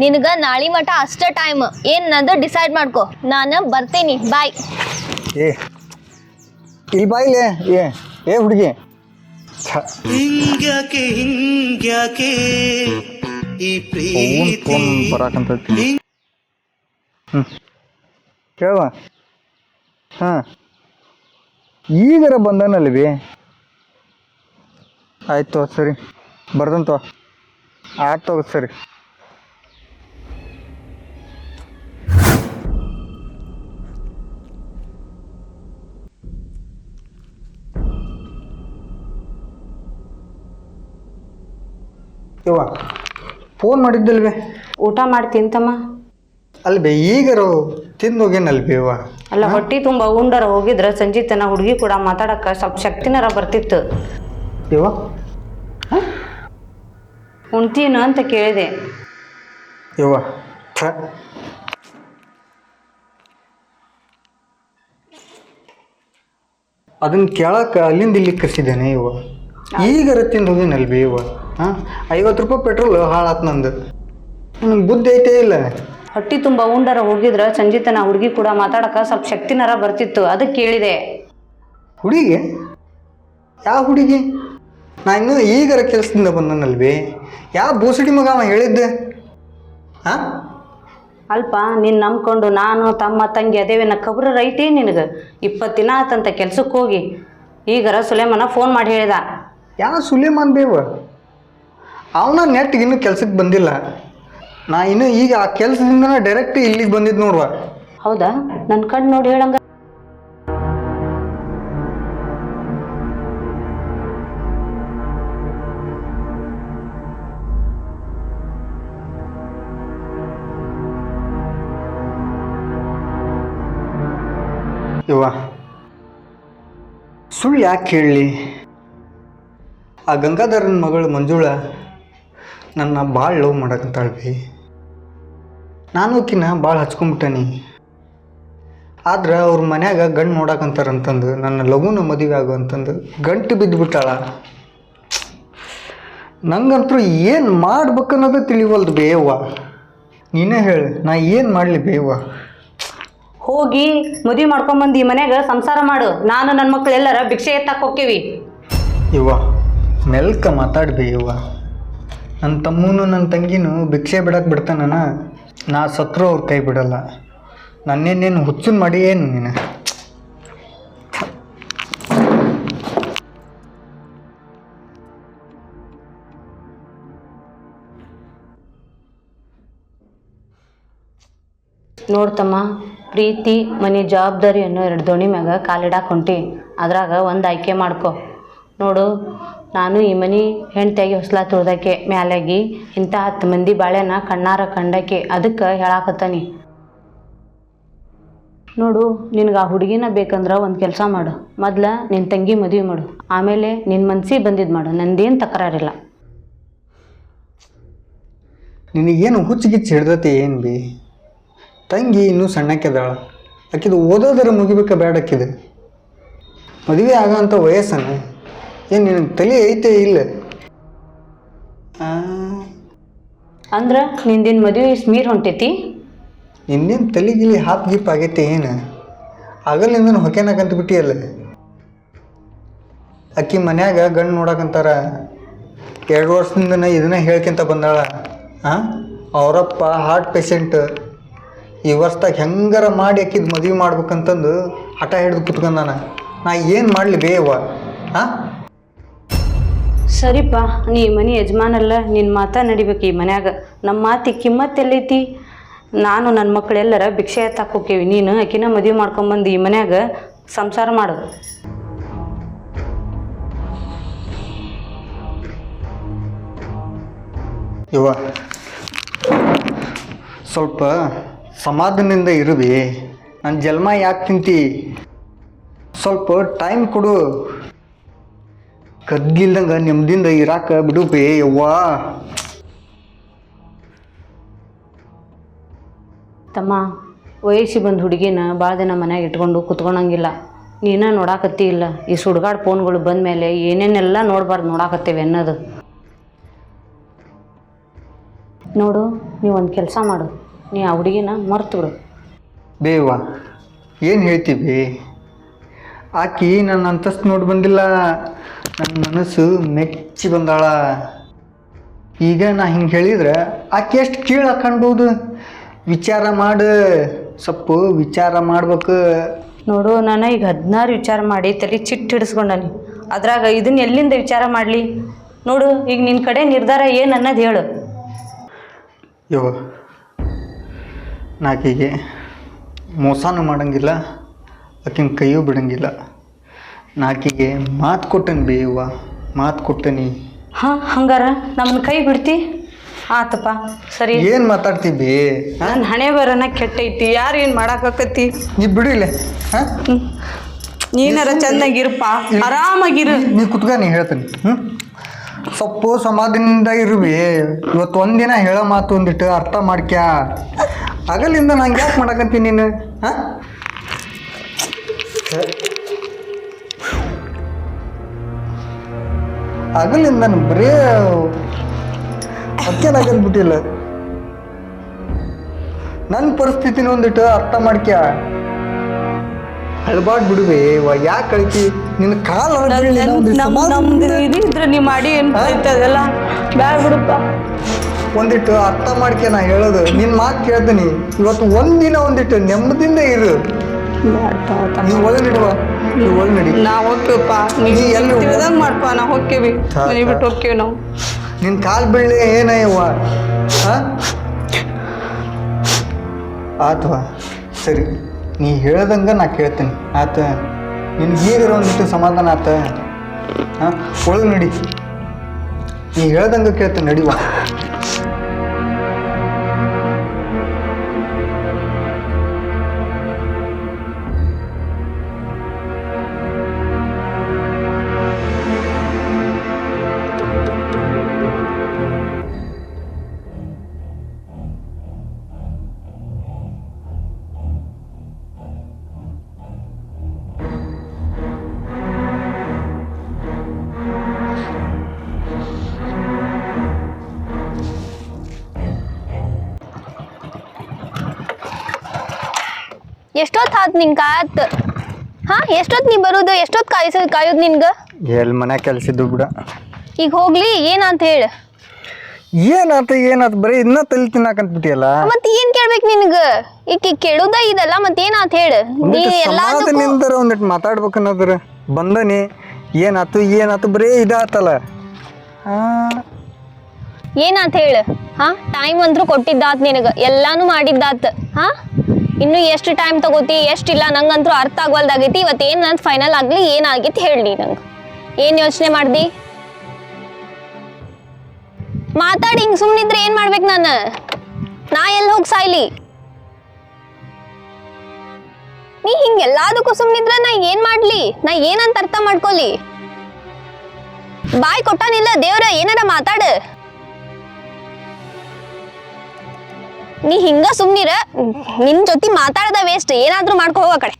ನಿನಗ ನಾಳೆ ಮಠ ಅಷ್ಟ ಟೈಮ್ ಏನ್ ನಂದು ಡಿಸೈಡ್ ಮಾಡ್ಕೋ. ನಾನು ಬರ್ತೀನಿ. ಬಾಯ್ ಏ ಇಲ್ಲಿ ಬಾಯಿಲೆ ಏ ಏ ಹುಡುಗಿ. ಹಿಂಗ್ಯಾಕೆ ಹಿಂಗ್ಯಾಕೆ ಈ ಫೋನ್ ಪ್ರೀತಿ? ಬರಾಕಂತೈತಿ. ಹ್ಞೂ ಕೇಳುವ? ಹಾಂ. ಈಗರ ಬಂದನಲ್ವಿ ಆಯ್ತು ಸರಿ. ಬರ್ದಂತ ಆಯ್ತು ತಗೋ ಸರಿ. ಇವ ಫೋನ್ ಮಾಡಿದ್ದಲ್ವೇ? ಊಟ ಮಾಡಿ ತಿಂತಮ್ಮ. ಅಲ್ಬೇ ಈಗರು ತಿಂದು ಹೋಗೇನಲ್ಬೇ ಇವ ಅಲ್ಲ ಹೊಟ್ಟಿ ತುಂಬ ಉಂಡರ ಹೋಗಿದ್ರ ಸಂಜೆ ತನ ಹುಡುಗಿ ಕೂಡ ಮಾತಾಡಕ್ಕ ಸ್ವಲ್ಪ ಶಕ್ತಿನರ ಬರ್ತಿತ್ತು. ಇವ ಉಣ್ತೀನ ಅಂತ ಕೇಳಿದೆ. ಥ. ಅದನ್ನ ಕೇಳಕ್ಕೆ ಅಲ್ಲಿಂದ ಇಲ್ಲಿ ಕಸಿದ್ದೇನೆ ಇವ ಈಗರ ತಿಂದು ಹೋಗಿನಲ್ಬೇ ಇವ ಹಾಂ? ಐವತ್ತು ರೂಪಾಯಿ ಪೆಟ್ರೋಲ್ ಹಾಳಾತ್ ನಂದು. ನನಗೆ ಬುದ್ಧಿ ಐತೆ ಇಲ್ಲ? ಹೊಟ್ಟಿ ತುಂಬ ಉಂಡರ ಹೋಗಿದ್ರ ಸಂಜಿತನ ಹುಡುಗಿ ಕೂಡ ಮಾತಾಡಕ ಸ್ವಲ್ಪ ಶಕ್ತಿನರ ಬರ್ತಿತ್ತು ಅದಕ್ಕೆ ಕೇಳಿದೆ. ಹುಡುಗಿ? ಯಾವ ಹುಡುಗಿ? ನಾ ಇನ್ನೂ ಈಗರ ಕೆಲಸದಿಂದ ಬಂದನಲ್ವಿ? ಯಾವ ಬೂಸಡಿ ಮಗ ಅವ ಹೇಳಿದ್ದೆ? ಹಾಂ? ಅಲ್ಪ ನೀನು ನಂಬ್ಕೊಂಡು ನಾನು ತಮ್ಮ ತಂಗಿ ಅದೇವೇನ ಕಬ್ರ ರೈತಿ ನಿನಗೆ. ಇಪ್ಪತ್ತು ದಿನ ಆತಂತ ಕೆಲ್ಸಕ್ಕೆ ಹೋಗಿ. ಈಗರ ಸುಲೇಮನ ಫೋನ್ ಮಾಡಿ ಹೇಳಿದ. ಯಾವ ಸುಲೇಮಾನ್ ಬೇವ? ಅವನ ನೆಟ್ಗೆ ಇನ್ನೂ ಕೆಲ್ಸಕ್ಕೆ ಬಂದಿಲ್ಲ. ನಾ ಇನ್ನು ಈಗ ಆ ಕೆಲಸದಿಂದನೇ ಡೈರೆಕ್ಟ್ ಇಲ್ಲಿಗೆ ಬಂದಿದ್ ನೋಡುವ. ಹೌದಾ? ನನ್ನ ಕಣ್ಣು ನೋಡಿ ಹೇಳಂಗ ಇವ ಸುಳ್ಳು ಯಾಕೆ ಹೇಳಲಿ? ಆ ಗಂಗಾಧರನ ಮಗಳು ಮಂಜುಳ ನನ್ನ ಭಾಳ ಲವ್ ಮಾಡಕಂತಾಳ್ವಿ ನಾನು ಆಕಿನ ಭಾಳ ಹಚ್ಕೊಂಬಿಟ್ಟನಿ. ಆದ್ರೆ ಅವ್ರ ಮನ್ಯಾಗ ಗಂಡು ನೋಡಕಂತಾರಂತಂದು ನನ್ನ ಲಘುನ ಮದುವೆ ಆಗು ಅಂತಂದು ಗಂಟು ಬಿದ್ದುಬಿಟ್ಟಾಳ ನಂಗಂತೂ ಏನು ಮಾಡ್ಬೇಕನ್ನೋದು ತಿಳಿವಲ್ದು ಬೇವ್ವ. ನೀನೇ ಹೇಳು ನಾ ಏನು ಮಾಡಲಿ ಬೇವ್ವ? ಹೋಗಿ ಮದುವೆ ಮಾಡ್ಕೊಂಬಂದು ಈ ಮನ್ಯಾಗ ಸಂಸಾರ ಮಾಡು. ನಾನು ನನ್ನ ಮಕ್ಳು ಎಲ್ಲರ ಭಿಕ್ಷೆ ಎತ್ತಕ್ಕೆ ಹೋಕ್ಕೇವಿ ಇವ್ವ ಮೆಲ್ಕ ಮಾತಾಡ್ಬೇ ಇವ್ವ ನನ್ನ ತಮ್ಮನೂ ನನ್ನ ತಂಗಿನೂ ಭಿಕ್ಷೆ ಬಿಡಕ್ಕೆ ಬಿಡ್ತಾನ ನಾ ಸತ್ರು ಅವ್ರ ಕೈ ಬಿಡಲ್ಲ. ನನ್ನೇನೇನು ಹುಚ್ಚನ್ ಮಾಡಿ ಏನು ನೀನು ನೋಡ್ತಮ್ಮ ಪ್ರೀತಿ, ಮನೆ, ಜವಾಬ್ದಾರಿ ಅನ್ನೋ ಎರಡು ದೋಣಿ ಮ್ಯಾಗ ಕಾಲಿಡಾಕ್ ಹೊಂಟಿ. ಅದ್ರಾಗ ಒಂದು ಆಯ್ಕೆ ಮಾಡ್ಕೊ. ನೋಡು ನಾನು ಈ ಮನೆ ಹೆಂಡ್ತಿಯಾಗಿ ಹೊಸ್ಲ ತುಳ್ದಕ್ಕೆ ಮ್ಯಾಲಾಗಿ ಇಂಥ ಹತ್ತು ಮಂದಿ ಬಾಳೆನ ಕಣ್ಣಾರ ಕಂಡಕ್ಕೆ ಅದಕ್ಕೆ ಹೇಳಾಕತ್ತಾನಿ. ನೋಡು, ನಿನಗೆ ಆ ಹುಡುಗಿನ ಬೇಕಂದ್ರೆ ಒಂದು ಕೆಲಸ ಮಾಡು. ಮೊದ್ಲು ನಿನ್ನ ತಂಗಿ ಮದುವೆ ಮಾಡು. ಆಮೇಲೆ ನಿನ್ನ ಮನ್ಸಿಗೆ ಬಂದಿದ್ದು ಮಾಡು. ನಂದೇನು ತಕರಾರಿಲ್ಲ. ನಿನಗೇನು ಹುಚ್ಚಿಗಿಚ್ಚು ಹಿಡ್ದತಿ ಏನು ಬಿ? ತಂಗಿ ಇನ್ನೂ ಸಣ್ಣಕ್ಕೆದಾಳ. ಆಕಿದು ಓದೋದರ ಮುಗಿಬೇಕ ಬೇಡ ಮದುವೆ ಮದುವೆ ಆಗೋಂಥ ವಯಸ್ಸನ್ನು ಏನು ನಿನ್ನ ತಲೆ ಐತೆ ಇಲ್ಲ. ಅಂದ್ರ ನಿಂದಿನ ಮದುವೆ ಸ್ಮೀರ್ ಹೊಂಟೈತಿ? ಇನ್ನೇನು ತಲೆಗಿಲಿ ಹಾಪ್ ಗೀಪ್ ಆಗೈತೆ ಏನು? ಆಗಲಿಂದ ಹೊಕ್ಕೇನಕಂತ ಬಿಟ್ಟಿಯಲ್ಲ. ಅಕ್ಕಿ ಮನ್ಯಾಗ ಗಂಡು ನೋಡಕಂತಾರ ಎರಡು ವರ್ಷದಿಂದ ನಾ ಇದನ್ನ ಹೇಳ್ಕೊಂತ ಬಂದಾಳ. ಹಾಂ ಅವರಪ್ಪ ಹಾರ್ಟ್ ಪೇಷಂಟ್ ಈ ವರ್ಷದಾಗ ಹೆಂಗಾರ ಮಾಡಿ ಅಕ್ಕಿದ್ ಮದುವೆ ಮಾಡ್ಬೇಕಂತಂದು ಹಠ ಹಿಡಿದು ಕುತ್ಕೊಂಡಾನ. ನಾ ಏನು ಮಾಡಲಿ ಬೇವ ಹಾಂ ಸರಿಪ್ಪ ನೀ ಮನೆ ಯಜಮಾನಲ್ಲ ನಿನ್ನ ಮಾತ ನಡಿಬೇಕು ಈ ಮನ್ಯಾಗ. ನಮ್ಮ ಮಾತಿ ಕಿಮ್ಮತ್ ಎಲ್ಲೈತಿ? ನಾನು ನನ್ನ ಮಕ್ಕಳೆಲ್ಲರ ಭಿಕ್ಷೆ ಎತ್ತಾಕ್ ಹೋಕ್ಕೇವಿ. ನೀನು ಆಕಿನ ಮದುವೆ ಮಾಡ್ಕೊಂಬಂದು ಈ ಮನ್ಯಾಗ ಸಂಸಾರ ಮಾಡು. ಇವ ಸ್ವಲ್ಪ ಸಮಾಧಾನದಿಂದ ಇರುವಿ. ನನ್ನ ಜನ್ಮ ಯಾಕೆ ತಿಂತಿ? ಸ್ವಲ್ಪ ಟೈಮ್ ಕೊಡು. ಕದ್ಗಿಲ್ದಂಗ ನೆಮ್ಮದಿಂದ ಇರಾಕ ಬಿಡು ಬೇ ಯವ್ವಾ. ತಮ್ಮ ವಯಸ್ಸಿ ಬಂದ ಹುಡುಗಿನ ಭಾಳ ದಿನ ಮನ್ಯಾಗ ಇಟ್ಕೊಂಡು ಕುತ್ಕೊಳಂಗಿಲ್ಲ ನೀನ ನೋಡಾಕತ್ತಿ ಇಲ್ಲ. ಈ ಸುಡ್ಗಾಡ್ ಫೋನ್ಗಳು ಬಂದ ಮೇಲೆ ಏನೇನೆಲ್ಲ ನೋಡಬಾರ್ದು ನೋಡಾಕತ್ತೇವೆ ಅನ್ನೋದು. ನೋಡು ನೀವು ಒಂದು ಕೆಲಸ ಮಾಡು. ನೀ ಆ ಹುಡುಗಿನ ಮರ್ತು ಬಿಡು ಬೇವ ಏನು ಹೇಳ್ತೀವಿ ಆಕಿ ನನ್ನ ಅಂತಸ್ತು ನೋಡಿ ಬಂದಿಲ್ಲ. ನನ್ನ ಮನಸ್ಸು ಮೆಚ್ಚಿ ಬಂದಾಳ. ಈಗ ನಾ ಹಿಂಗೆ ಹೇಳಿದ್ರೆ ಆಕೆ ಎಷ್ಟು ಕೀಳು ಹಾಕೊಂಡ್ಬೋದು ವಿಚಾರ ಮಾಡು. ಸೊಪ್ಪು ವಿಚಾರ ಮಾಡ್ಬೇಕು. ನೋಡು ನಾನು ಈಗ ಹದಿನಾರು ವಿಚಾರ ಮಾಡಿ ತಲೆ ಚಿಟ್ಟು ಹಿಡಿಸ್ಕೊಂಡನಿ. ಅದ್ರಾಗ ಇದನ್ನ ಎಲ್ಲಿಂದ ವಿಚಾರ ಮಾಡಲಿ? ನೋಡು ಈಗ ನಿನ್ನ ಕಡೆ ನಿರ್ಧಾರ ಏನು ಅನ್ನೋದು ಹೇಳು. ಯೋ ನಾಕೀಗೆ ಮೋಸನೂ ಮಾಡಂಗಿಲ್ಲ ಆಕಿನ ಕೈಯೂ ಬಿಡಂಗಿಲ್ಲ. ನಾಕಿಗೆ ಮಾತು ಕೊಟ್ಟನ್ ಬೇವ ಮಾತು ಕೊಟ್ಟನಿ. ಹಾಂ ಹಂಗಾರ ನಮ್ಮನ್ನ ಕೈ ಬಿಡ್ತಿ? ಆತಪ್ಪ ಸರಿ. ಏನು ಮಾತಾಡ್ತೀವಿ ನನ್ನ ಹಣೆ ಬರನ ಕೆಟ್ಟೈತಿ ಯಾರು ಏನು ಮಾಡಾಕತ್ತಿ? ನೀ ಬಿಡಿಲ್ಲ ಹಾಂ? ನೀನಾರ ಚೆನ್ನಾಗಿರಪ್ಪ ಆರಾಮಾಗಿರು. ನೀ ಕುತ್ಕ ನೀ ಹೇಳ್ತೀನಿ ಹ್ಞೂ ಸೊಪ್ಪು ಸಮಾಧಾನದಿಂದ ಇರುವಿ ಇವತ್ತು ಒಂದಿನ ಹೇಳೋ ಮಾತು ಒಂದಿಟ್ಟು ಅರ್ಥ ಮಾಡ್ಕ್ಯಾ. ಆಗಲಿಂದ ನಂಗೆ ಯಾಕೆ ಮಾಡಕಂತೀನಿ ನೀನು ಹಾಂ? ಆಗಲಿಂದ ನಾನು ಬರೇ ಅಕ್ಕೇನಾಗಲ್ಬಿಟ್ಟಿಲ್ಲ ನನ್ನ ಪರಿಸ್ಥಿತಿನ ಒಂದಿಟ್ಟು ಅರ್ಥ ಮಾಡ್ಕ್ಯ? ಅಳ್ಬಾಡ್ ಬಿಡುವೆ ಯಾಕೆ ಕಳಿತಿ ನಿನ್ನ ಕಾಲು ಇದ್ರೆ ನೀ ಮಾಡಿ ಏನು ಅದೆಲ್ಲ? ಬ್ಯಾಡ ಬಿಡಪ್ಪ. ಒಂದಿಟ್ಟು ಅರ್ಥ ಮಾಡ್ಕೆ ನಾ ಹೇಳೋದು? ನಿನ್ನ ಮಾತು ಕೇಳ್ತೀನಿ. ಇವತ್ತು ಒಂದಿನ ಒಂದಿಟ್ಟು ನೆಮ್ಮದಿಯಿಂದ ಇರು. ನೀವು ಒಳಗಿಡುವ ನೀವು ನಡಿ. ನಾ ಹೋಗ್ತೀವಪ್ಪ. ನೀ ಎಲ್ಲಿ ಹೋಗ್- ತಿಳಿದಂಗೆ ಮಾಡ್ಪ ನಾ ಹೋಗ್ತೀವಿ. ತಾ- ಮನೆ ಬಿಟ್ಟು ಹೋಗ್ತೀವಿ ನಾವು. ನಿನ್ನ ಕಾಲು ಬೀಳಿ ಏನಯ್ಯವ್ವ ಹಾಂ? ಆತ್ವಾ ಸರಿ. ನೀ ಹೇಳ್ದಂಗೆ ನಾ ಕೇಳ್ತೀನಿ. ಆತ ನಿನ್ಗೆ ಈಗಿರೋ ಒಂದಿಷ್ಟು ಸಮಾಧಾನ ಆತ? ಹಾಂ? ಒಳಗೆ ನಡಿ. ನೀ ಹೇಳ್ದಂಗೆ ಕೇಳ್ತೀನಿ ನಡಿವಾ ಎಷ್ಟೊತ್ತು ಆತ್ ನಿನ್ ಕಾಯತ್ ಹಾ ಎಷ್ಟೊತ್ತು ನೀ ಬರೋದು? ಎಷ್ಟೊತ್ತು ಕಾಯಿಸ ಕಾಯೋದು ನಿನ್ಗೆ? ಎಲ್ಲಿ ಮನೆ ಕೆಲಸಿದ್ದು ಬಿಡ. ಈಗ ಹೋಗ್ಲಿ ಏನಂತ ಹೇಳು? ಏನಾತ ಏನಾತ ಬರೀ ಇದನ್ನ ತಲೆ ತಿನ್ನಾಕಂತ ಬಿಟ್ಟಿಯಲ್ಲ? ಮತ್ತೆ ಏನ್ ಕೇಳ್ಬೇಕು ನಿನ್ಗ? ಈಗ ಕೇಳುದ ಇದಲ್ಲ ಮತ್ತೆ ಏನಂತ ಹೇಳು? ನೀ ಎಲ್ಲಾದು ನಿಂದರ ಒಂದಿಟ್ಟು ಮಾತಾಡ್ಬೇಕು ಅನ್ನೋದ್ರ ಬಂದನಿ. ಏನಾತು ಏನಾತು ಬರೀ ಇದಾತಲ್ಲ. ಹಾ ಏನಂತ ಹೇಳು? ಹಾ ಟೈಮ್ ಅಂದ್ರೂ ಕೊಟ್ಟಿದ್ದಾತ್ ನಿನಗ. ಎಲ್ಲಾನು ಮಾಡಿದ್ದಾತ್. ಹಾ? ಇನ್ನು ಎಷ್ಟು ಟೈಮ್ ತಗೋತಿ ಎಷ್ಟಿಲ್ಲ ನಂಗಂತೂ ಅರ್ಥ ಆಗವಲ್ದಾಗೈತಿ. ಇವತ್ತು ಏನ್ ನನ್ನ ಫೈನಲ್ ಆಗ್ಲಿ ಏನಾಗಿತ್ತು ಹೇಳಿ ನಂಗೆ. ಏನ್ ಯೋಚನೆ ಮಾಡ್ದಿ? ಮಾತಾಡಿ, ಹಿಂಗ್ ಸುಮ್ನಿದ್ರೆ ಏನ್ ಮಾಡ್ಬೇಕು ನಾನು? ನಾ ಎಲ್ಲಿ ಹೋಗಿ ಸಾಯ್ಲಿ? ನೀ ಹಿಂಗ್ ಎಲ್ಲದಕ್ಕೂ ಸುಮ್ನಿದ್ರ ನಾ ಏನ್ ಮಾಡ್ಲಿ? ನಾ ಏನಂತ ಅರ್ಥ ಮಾಡ್ಕೊಲಿ? ಬಾಯ್ ಕೊಟ್ಟಾನಿಲ್ಲ ದೇವ್ರ, ಏನಾರ ಮಾತಾಡ. ನೀ ಹಿಂಗ ಸುಮ್ನಿರ. ನಿನ್ ಜೊತೆ ಮಾತಾಡದ ವೇಸ್ಟ್ ಏನಾದ್ರೂ ಮಾಡ್ಕೊ ಹೋಗ ಕಡೆ.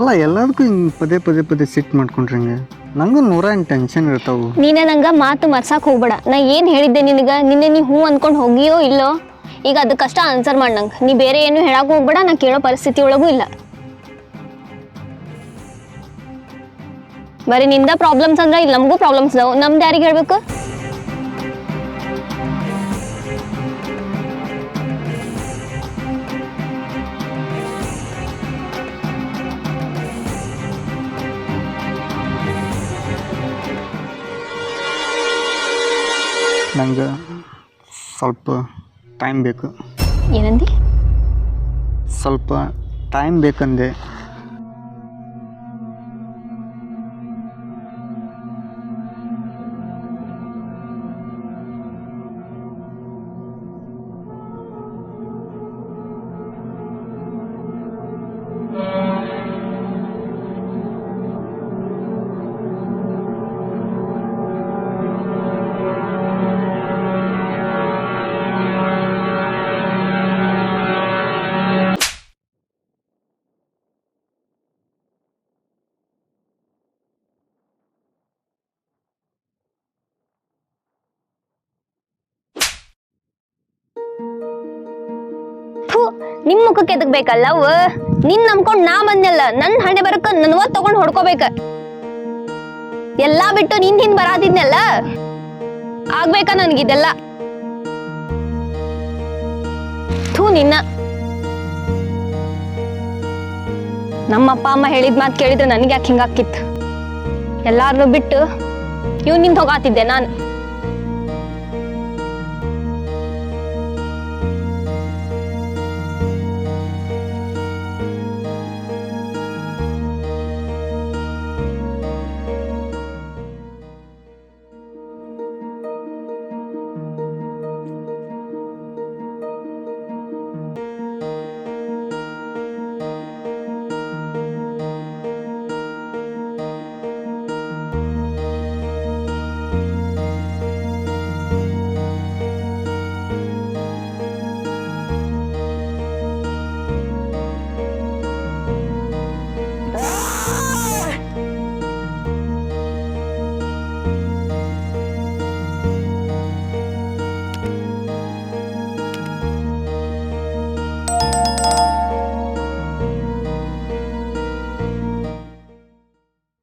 ಅಲ್ಲ ಎಲ್ಲದಕ್ಕೂ ಹಿಂಗೆ ಪದೇ ಪದೇ ಪದೇ ಸಿಟ್ ಮಾಡ್ಕೊಂಡ್ರಂಗೆ. ನಂಗೂ ನೂರ ಟೆನ್ಷನ್ ಇರ್ತಾವು. ನೀನ ನಂಗ ಮಾತು ಮರ್ಸಾಕ್ ಹೋಗ್ಬೇಡ. ನಾ ಏನ್ ಹೇಳಿದ್ದೆ ನಿನಗ? ನಿನ್ನೆ ನೀ ಹೂ ಅನ್ಕೊಂಡ್ ಹೋಗಿಯೋ ಇಲ್ಲೋ? ಈಗ ಅದಕ್ಕಷ್ಟ ಆನ್ಸರ್ ಮಾಡಿ ನಂಗೆ ನೀ ಬೇರೆ ಏನು ಹೇಳಕ್ ಹೋಗ್ಬೇಡ, ನಾ ಕೇಳೋ ಪರಿಸ್ಥಿತಿ ಒಳಗೂ ಇಲ್ಲ. ಬರೀ ನಿಂದ ಪ್ರಾಬ್ಲಮ್ಸ್ ಅಂದ್ರೆ ಇಲ್ಲಿ ನಮಗೂ ಪ್ರಾಬ್ಲಮ್ಸ್ ಇದಾವೆ ನಮ್ದು ಯಾರಿಗೆ ಹೇಳ್ಬೇಕು? ನಂಗೆ ಸ್ವಲ್ಪ ಟೈಮ್ ಬೇಕು. ಏನಂದಿ? ಸ್ವಲ್ಪ ಟೈಮ್ ಬೇಕಂದೆ. ನಿಮ್ ಮುಖಕ್ಕೆ ಎದಕ್ಬೇಕಲ್ಲ ಬೇಕಲ್ಲ ನಿನ್ ನಂಬ್ಕೊಂಡ್ ನಾ ಬಂದಲ್ಲ ನನ್ ಹಣೆ ಬರಕ ನನ್ವ ತಗೊಂಡ್ ಹೊಡ್ಕೋಬೇಕ. ಎಲ್ಲಾ ಬಿಟ್ಟು ನಿನ್ ಹಿಂದ್ ಬರಾದಿದ್ನಲ್ಲ? ಆಗ್ಬೇಕ ನನ್ಗಿದೆಲ್ಲ ಥೂ ನಿನ್ನ. ನಮ್ಮ ಅಪ್ಪ ಅಮ್ಮ ಹೇಳಿದ ಮಾತು ಕೇಳಿದ್ರೆ ನನಗೆ ಯಾಕೆ ಹಿಂಗಾಕಿತ್ತು ಎಲ್ಲಾರನ್ನೂ ಬಿಟ್ಟು ಇವ್ ನಿಂತ ಹೋಗಾತಿದ್ದೆ ನಾನು.